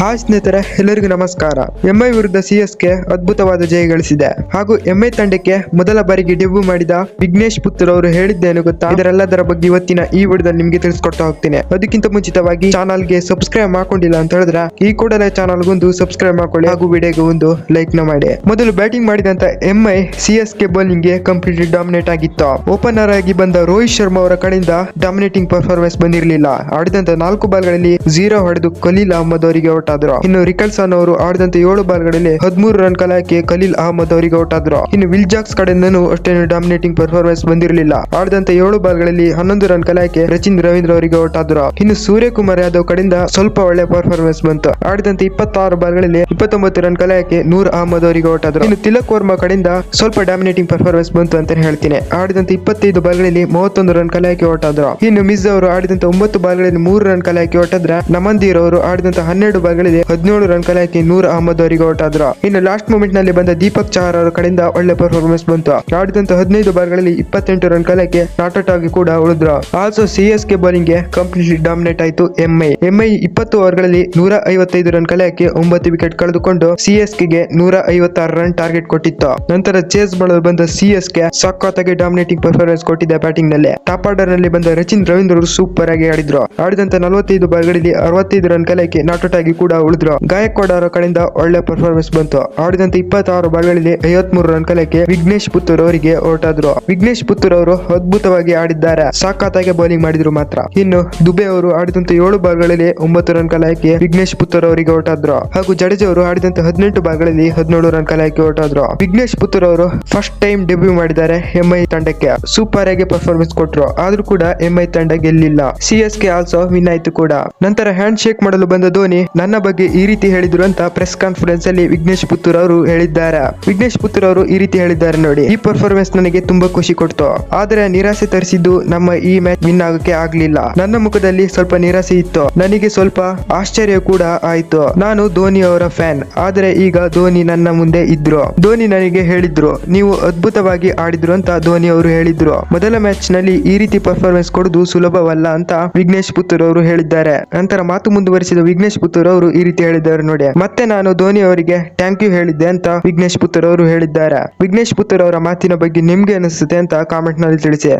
Hi ಸ್ನೇಹಿತರೆ, ಎಲ್ಲರಿಗೂ ನಮಸ್ಕಾರ. ಎಂಐ ವಿರುದ್ಧ ಸಿಎಸ್ಕೆ ಅದ್ಭುತವಾದ ಜಯ ಗಳಿಸಿದೆ. ಹಾಗೂ ಎಂಐ ತಂಡಕ್ಕೆ ಮೊದಲ ಬಾರಿಗೆ ಡೆಬ್ಯೂ ಮಾಡಿದ ವಿಘ್ನೇಶ್ ಪುತ್ರ ಅವರು ಹೇಳಿದ್ದೇನು ಗೊತ್ತಾ? ಇದರೆಲ್ಲದರ ಬಗ್ಗೆ ಇವತ್ತಿನ ಈ ವಿಡಿಯೋದಲ್ಲಿ ನಿಮಗೆ ತಿಳಿಸ್ಕೊಡ್ತಾ ಹೋಗ್ತೀನಿ. ಅದಕ್ಕಿಂತ ಮುಂಚಿತವಾಗಿ ಚಾನಲ್ಗೆ ಸಬ್ಸ್ಕ್ರೈಬ್ ಮಾಡ್ಕೊಂಡಿಲ್ಲ ಅಂತ ಹೇಳಿದ್ರೆ, ಈ ಕೂಡಲೇ ಚಾನಲ್ ಒಂದು ಸಬ್ಸ್ಕ್ರೈಬ್ ಮಾಡ್ಕೊಳ್ಳಿ ಹಾಗೂ ವಿಡಿಯೋಗೆ ಒಂದು ಲೈಕ್ನ ಮಾಡಿ. ಮೊದಲು ಬ್ಯಾಟಿಂಗ್ ಮಾಡಿದಂತ ಎಂಐ ಸಿಎಸ್ಕೆ ಬೌಲಿಂಗ್ಗೆ ಕಂಪ್ಲೀಟ್ಲಿ ಡಾಮಿನೇಟ್ ಆಗಿತ್ತು. ಓಪನರ್ ಆಗಿ ಬಂದ ರೋಹಿತ್ ಶರ್ಮಾ ಅವರ ಕಡೆಯಿಂದ ಡಾಮಿನೇಟಿಂಗ್ ಪರ್ಫಾರ್ಮೆನ್ಸ್ ಬಂದಿರಲಿಲ್ಲ. ಆಡಿದಂತ ನಾಲ್ಕು ಬಾಲ್ಗಳಲ್ಲಿ ಝೀರೋ ಹೊಡೆದು ಖಲೀಲ್ ಅಹಮದ್ ಅವರಿಗೆ ಔಟ್ ಆದ್ರು ಇನ್ನು ರಿಕಲ್ಸನ್ ಅವರು ಆಡಿದಂತ ಏಳು ಬಾಲ್ಗಳಲ್ಲಿ ಹದಿಮೂರು ರನ್ ಕಲಾಯಕ್ಕೆ ಖಲೀಲ್ ಅಹಮದ್ ಅವರಿಗೆ ಔಟ್ ಆದ್ರು ಇನ್ನು ವಿಲ್ ಜಾಕ್ಸ್ ಕಡೆಯಿಂದನೂ ಅಷ್ಟೇನು ಡಾಮಿನೇಟಿಂಗ್ ಪರ್ಫಾರ್ಮೆನ್ಸ್ ಬಂದಿರಲಿಲ್ಲ. ಆಡಿದಂತ ಏಳು ಬಾಲ್ಗಳಲ್ಲಿ ಹನ್ನೊಂದು ರನ್ ಕಲಾಯಕ್ಕೆ ರಚಿನ್ ರವೀಂದ್ರ ಅವರಿಗೆ ಔಟ್ ಆದ್ರು ಇನ್ನು ಸೂರ್ಯಕುಮಾರ್ ಯಾದವ್ ಕಡೆಯಿಂದ ಸ್ವಲ್ಪ ಒಳ್ಳೆ ಪರ್ಫಾರ್ಮೆನ್ಸ್ ಬಂತು. ಆಡಿದಂತ ಇಪ್ಪತ್ತಾರು ಬಾಲ್ಗಳಲ್ಲಿ ಇಪ್ಪತ್ತೊಂಬತ್ತು ರನ್ ಕಲಾಯಕ್ಕೆ ನೂರ್ ಅಹಮದ್ ಅವರಿಗೆ ಔಟ್ ಆದ್ರು ಇನ್ನು ತಿಲಕ್ ವರ್ಮಾ ಕಡೆಯಿಂದ ಸ್ವಲ್ಪ ಡಾಮಿನೇಟಿಂಗ್ ಪರ್ಫಾರ್ಮೆನ್ಸ್ ಬಂತು ಅಂತ ಹೇಳ್ತೀನಿ. ಆಡಿದಂತ ಇಪ್ಪತ್ತೈದು ಬಾಲ್ಗಳಲ್ಲಿ ಮೂವತ್ತೊಂದು ರನ್ ಕಲಾಯಕ್ಕೆ ಔಟ್ ಆದ್ರು ಇನ್ನು ಮಿಸ್ ಅವರು ಆಡಿದಂತ ಒಂಬತ್ತು ಬಾಲ್ಗಳಲ್ಲಿ ಮೂರು ರನ್ ಕಲಾಯಕ್ಕೆ ಔಟ್ ಆದ್ರೆ ನಮಂದೀರ್ ಅವರು ಆಡಿದಂತ ಹನ್ನೆರಡು ಬಾಲ್ಗಳಲ್ಲಿ ಹದಿನೇಳು ರನ್ ಕಲಾಯಕ್ಕೆ ನೂರ್ ಅಹಮದ್ ಅವರಿಗೆ ಔಟ್ ಆದ್ರ ಇನ್ನು ಲಾಸ್ಟ್ ಮೂಮೆಂಟ್ನಲ್ಲಿ ಬಂದ ದೀಪಕ್ ಚಹರ್ ಅವರ ಕಡೆಯಿಂದ ಒಳ್ಳೆ ಪರ್ಫಾರ್ಮೆನ್ಸ್ ಬಂತು. ಆಡಿದಂತ ಹದಿನೈದು ಬಾರ್ಗಳಲ್ಲಿ ಇಪ್ಪತ್ತೆಂಟು ರನ್ ಕಲೆಕ್ಕೆ ನಾಟ್ ಔಟ್ ಆಗಿ ಕೂಡ ಉಳಿದ್ರ. ಆಲ್ಸೋ ಸಿ ಎಸ್ ಕೆ ಬೌಲಿಂಗ್ಗೆ ಕಂಪ್ಲೀಟ್ಲಿ ಡಾಮಿನೇಟ್ ಆಯ್ತು ಎಂಐ ಎಂಐ ಇಪ್ಪತ್ತು ಓವರ್ಗಳಲ್ಲಿ ನೂರ ಐವತ್ತೈದು ರನ್ ಕಲಾಯಕ್ಕೆ ಒಂಬತ್ತು ವಿಕೆಟ್ ಕಳೆದುಕೊಂಡು ಸಿ ಎಸ್ಗೆ ನೂರ ಐವತ್ತಾರು ರನ್ ಟಾರ್ಗೆಟ್ ಕೊಟ್ಟಿತ್ತು. ನಂತರ ಚೇಸ್ ಮಾಡಲು ಬಂದ ಸಿ ಎಸ್ ಕೆ ಸಖತ್ತಾಗಿ ಡಾಮಿನೇಟಿಂಗ್ ಪರ್ಫಾರ್ಮೆನ್ಸ್ ಕೊಟ್ಟಿದೆ ಬ್ಯಾಟಿಂಗ್ನಲ್ಲಿ. ಟಾಪ್ ಆರ್ಡರ್ನಲ್ಲಿ ಬಂದ ರಚಿನ್ ರವೀಂದ್ರ ಅವರು ಸೂಪರ್ ಆಗಿ ಆಡಿದ್ರು. ಆಡಿದಂತ ನಲವತ್ತೈದು ಬಾಲ್ಗಳಲ್ಲಿ ಅರವತ್ತೈದು ರನ್ ಕಲಾಯಕ್ಕೆ ನಾಟ್ ಔಟ್ ಆಗಿ ಕೂಡ ಉಳಿದ್ರು ಗಾಯಕ್ವಾಡ್ ಅವರ ಕಡೆಯಿಂದ ಒಳ್ಳೆ ಪರ್ಫಾರ್ಮೆನ್ಸ್ ಬಂತು. ಆಡಿದಂತ ಇಪ್ಪತ್ತಾರು ಬಾಲ್ಗಳಲ್ಲಿ ಐವತ್ಮೂರು ರನ್ ಕಲೆಕ್ಕೆ ವಿಘ್ನೇಶ್ ಪುತ್ತೂರ್ ಅವರಿಗೆ ಹೊರಟಾದ್ರು ವಿಘ್ನೇಶ್ ಪುತ್ತೂರ್ ಅವರು ಅದ್ಭುತವಾಗಿ ಆಡಿದ್ದಾರೆ. ಸಾಕಾತಾಗಿ ಬೌಲಿಂಗ್ ಮಾಡಿದ್ರು ಮಾತ್ರ. ಇನ್ನು ದುಬೆ ಅವರು ಆಡಿದಂತ ಏಳು ಬಾಲ್ಗಳಲ್ಲಿ ಒಂಬತ್ತು ರನ್ ಕಲಾಯಕ್ಕೆ ವಿಘ್ನೇಶ್ ಪುತ್ತೂರ್ ಅವರಿಗೆ ಹೊರಟಾದ್ರು ಹಾಗೂ ಜಡೇಜಾ ಅವರು ಆಡಿದಂತ ಹದಿನೆಂಟು ಬಾಲ್ಗಳಲ್ಲಿ ಹದಿನೇಳು ರನ್ ಕಲಾಯಕ್ಕೆ ಹೊರಟಾದ್ರು ವಿಘ್ನೇಶ್ ಪುತ್ತೂರ್ ಅವರು ಫಸ್ಟ್ ಟೈಮ್ ಡೆಬ್ಯೂ ಮಾಡಿದ್ದಾರೆ ಎಂಐ ತಂಡಕ್ಕೆ. ಸೂಪರ್ ಆಗಿ ಪರ್ಫಾರ್ಮೆನ್ಸ್ ಕೊಟ್ರು. ಆದ್ರೂ ಕೂಡ ಎಂಐ ತಂಡ ಗೆಲ್ಲಿಲ್ಲ. C S K also win ಆಯ್ತು ಕೂಡ. ನಂತರ ಹ್ಯಾಂಡ್ ಶೇಕ್ ಮಾಡಲು ಬಂದ ಧೋನಿ, ನನ್ನ ಬಗ್ಗೆ ಈ ರೀತಿ ಹೇಳಿದ್ರು ಅಂತ ಪ್ರೆಸ್ ಕಾನ್ಫರೆನ್ಸ್ ಅಲ್ಲಿ ವಿಘ್ನೇಶ್ ಪುತ್ತೂರ್ ಅವರು ಹೇಳಿದ್ದಾರೆ. ವಿಘ್ನೇಶ್ ಪುತ್ತೂರ್ ಅವರು ಈ ರೀತಿ ಹೇಳಿದ್ದಾರೆ ನೋಡಿ, ಈ ಪರ್ಫಾರ್ಮೆನ್ಸ್ ನನಗೆ ತುಂಬಾ ಖುಷಿ ಕೊಡ್ತು. ಆದ್ರೆ ನಿರಾಸೆ ತರಿಸಿದ್ದು ನಮ್ಮ ಈ ಮ್ಯಾಚ್ ವಿನ್ ಆಗಕ್ಕೆ ಆಗ್ಲಿಲ್ಲ. ನನ್ನ ಮುಖದಲ್ಲಿ ಸ್ವಲ್ಪ ನಿರಾಸೆ ಇತ್ತು. ನನಗೆ ಸ್ವಲ್ಪ ಆಶ್ಚರ್ಯ ಕೂಡ ಆಯ್ತು. ನಾನು ಧೋನಿ ಅವರ ಫ್ಯಾನ್ ಆದ್ರೆ ಈಗ ಧೋನಿ ನನ್ನ ಮುಂದೆ ಇದ್ರು. ಧೋನಿ ನನಗೆ ಹೇಳಿದ್ರು, ನೀವು ಅದ್ಭುತವಾಗಿ ಆಡಿದ್ರು ಅಂತ ಧೋನಿ ಅವರು ಹೇಳಿದ್ರು. ಮೊದಲ ಮ್ಯಾಚ್ನಲ್ಲಿ ಈ ರೀತಿ ಪರ್ಫಾರ್ಮೆನ್ಸ್ ಕೊಡುದು ಸುಲಭವಲ್ಲ ಅಂತ ವಿಘ್ನೇಶ್ ಪುತ್ತೂರ್ ಅವರು ಹೇಳಿದ್ದಾರೆ. ನಂತರ ಮಾತು ಮುಂದುವರಿಸಿದ ವಿಘ್ನೇಶ್ ಪುತ್ತೂರ್ ಅವರು ಈ ರೀತಿ ಹೇಳಿದ್ದಾರೆ ನೋಡಿ. ಮತ್ತೆ ನಾನು ಧೋನಿ ಅವರಿಗೆ ಥ್ಯಾಂಕ್ ಯು ಹೇಳಿದ್ದೆ ಅಂತ ವಿಘ್ನೇಶ್ ಪುತ್ತೂರ್ ಅವರು ಹೇಳಿದ್ದಾರೆ. ವಿಘ್ನೇಶ್ ಪುತ್ತೂರ್ ಅವರ ಮಾತಿನ ಬಗ್ಗೆ ನಿಮ್ಗೆ ಅನಿಸುತ್ತೆ ಅಂತ ಕಾಮೆಂಟ್ನಲ್ಲಿ ತಿಳಿಸಿ.